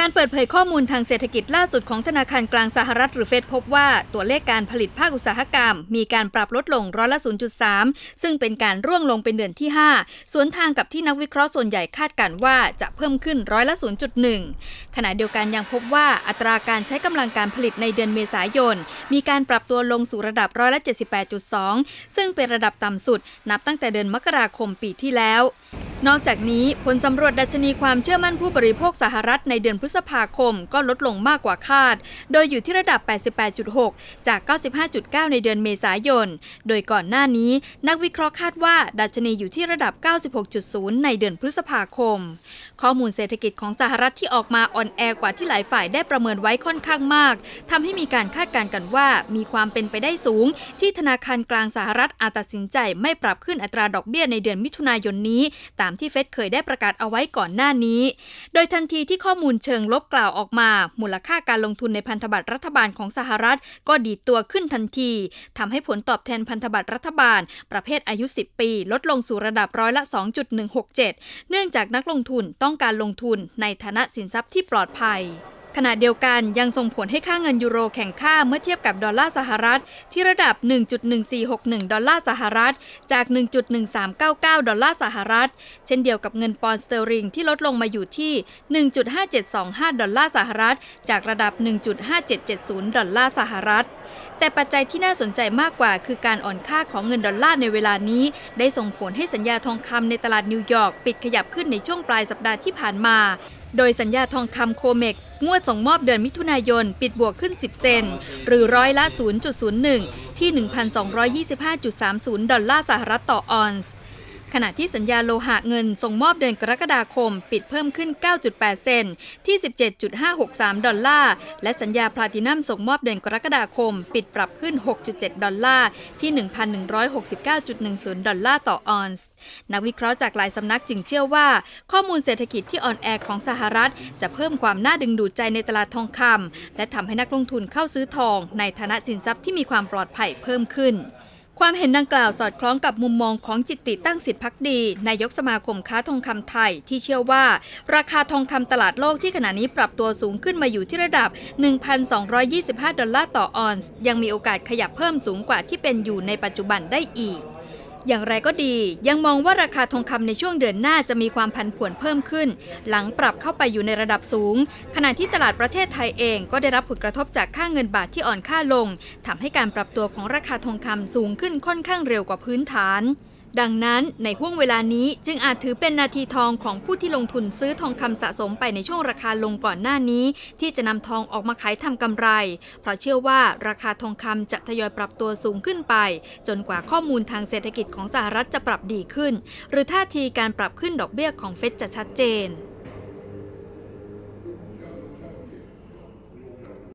การเปิดเผยข้อมูลทางเศรษฐกิจล่าสุดของธนาคารกลางสหรัฐหรือเฟดพบว่าตัวเลขการผลิตภาคอุตสาหกรรม มีการปรับลดลงร้อยละ 0.3 ซึ่งเป็นการร่วงลงเป็นเดือนที่ 5 สวนทางกับที่นักวิเคราะห์ส่วนใหญ่คาดการณ์ว่าจะเพิ่มขึ้นร้อยละ 0.1 ขณะเดียวกันยังพบว่าอัตราการใช้กำลังการผลิตในเดือนเมษายน มีการปรับตัวลงสู่ระดับร้อยละ 78.2 ซึ่งเป็นระดับต่ำสุด นับตั้งแต่เดือนมกราคมปีที่แล้ว นอกจากนี้ผลสำรวจดัชนีความเชื่อมั่นผู้บริโภคสหรัฐในเดือนพฤษภาคมก็ลดลงมากกว่าคาด โดยอยู่ที่ระดับ 88.6 จาก 95.9 ในเดือนเมษายน โดยก่อนหน้านี้ นักวิเคราะห์คาดว่าดัชนีอยู่ที่ระดับ 96.0 ในเดือนพฤษภาคม ข้อมูลเศรษฐกิจของสหรัฐที่ออกมาอ่อนแอกว่าที่หลายฝ่ายได้ประเมินไว้ค่อนข้างมากทำให้มีการคาดการณ์กันว่า มีความเป็นไปได้สูง ที่ธนาคารกลางสหรัฐอาจตัดสินใจไม่ปรับขึ้นอัตราดอกเบี้ยในเดือนมิถุนายนนี้ตามที่เฟดเคยได้ประกาศเอาไว้ก่อนหน้านี้ โดยทันทีที่ข้อมูลเชิงลบกล่าวออกมา มูลค่าการลงทุนในพันธบัตรรัฐบาลของสหรัฐ ก็ดีดตัวขึ้นทันทีทำให้ผลตอบแทนพันธบัตรรัฐบาล ประเภทอายุ 10 ปี ลดลงสู่ระดับร้อยละ 2.167 เนื่องจากนักลงทุนต้องการลงทุนในฐานะสินทรัพย์ที่ปลอดภัย ขณะเดียวกันยังส่งผลให้ค่าเงินยูโรแข่งค่าเมื่อเทียบกับดอลลาร์สหรัฐ ที่ระดับ 1.1461 ดอลลาร์สหรัฐ จาก 1.1399 ดอลลาร์สหรัฐ เช่นเดียวกับเงินปอนด์สเตอริงที่ลดลงมาอยู่ที่ 1.5725 ดอลลาร์สหรัฐ จากระดับ 1.5770 ดอลลาร์สหรัฐแต่ปัจจัยที่น่าสนใจมากกว่าคือการอ่อนค่าของเงินดอลลาร์ในเวลานี้ ได้ส่งผลให้สัญญาทองคำในตลาดนิวยอร์กปิดขยับขึ้นในช่วงปลายสัปดาห์ที่ผ่านมา โดยสัญญาทองคำโคเม็กซ์งวดส่งมอบเดือนมิถุนายน ปิดบวกขึ้น 10 เซน หรือร้อยละ 0.01 ที่ 1,225.30 ดอลลาร์สหรัฐต่อออนซ์ ขณะที่สัญญาโลหะเงินส่งมอบเดือนกรกฎาคม ปิดเพิ่มขึ้น 9.8 เซนที่ 17.563 ดอลลาร์ และสัญญาพลาตินัมส่งมอบเดือนกรกฎาคม ปิดปรับขึ้น 6.7 ดอลลาร์ที่ 1,169.10 ดอลลาร์ต่อออนซ์นักวิเคราะห์จากหลายสำนักจึงเชื่อว่า ข้อมูลเศรษฐกิจที่อ่อนแอของสหรัฐ จะเพิ่มความน่าดึงดูดใจในตลาดทองคำและทำให้นักลงทุนเข้าซื้อทอง ในฐานะสินทรัพย์ที่มีความปลอดภัยเพิ่มขึ้น ความเห็นดังกล่าวสอดคล้องกับมุมมองของจิตติตั้งสิทธิพักดี นายกสมาคมค้าทองคำไทยที่เชื่อว่า ราคาทองคำตลาดโลกที่ขณะนี้ปรับตัวสูงขึ้นมาอยู่ที่ระดับ 1,225 ดอลลาร์ต่อออนซ์ยังมีโอกาสขยับเพิ่มสูงกว่าที่เป็นอยู่ในปัจจุบันได้อีก อย่างไรก็ดียังมองว่าราคาทองคำในช่วงเดือนหน้าจะมีความผันผวนเพิ่มขึ้น หลังปรับเข้าไปอยู่ในระดับสูง ขณะที่ตลาดประเทศไทยเองก็ได้รับผลกระทบจากค่าเงินบาทที่อ่อนค่าลงทำให้การปรับตัวของราคาทองคำสูงขึ้นค่อนข้างเร็วกว่าพื้นฐาน ดังนั้นในห่วงเวลานี้จึงอาจถือเป็นนาทีทองของผู้ที่ลงทุนซื้อทองคำสะสมไปในช่วงราคาลงก่อนหน้านี้ ที่จะนำทองออกมาขายทำกำไร เพราะเชื่อว่าราคาทองคำจะทยอยปรับตัวสูงขึ้นไป จนกว่าข้อมูลทางเศรษฐกิจของสหรัฐจะปรับดีขึ้น หรือท่าทีการปรับขึ้นดอกเบี้ยของเฟดจะชัดเจน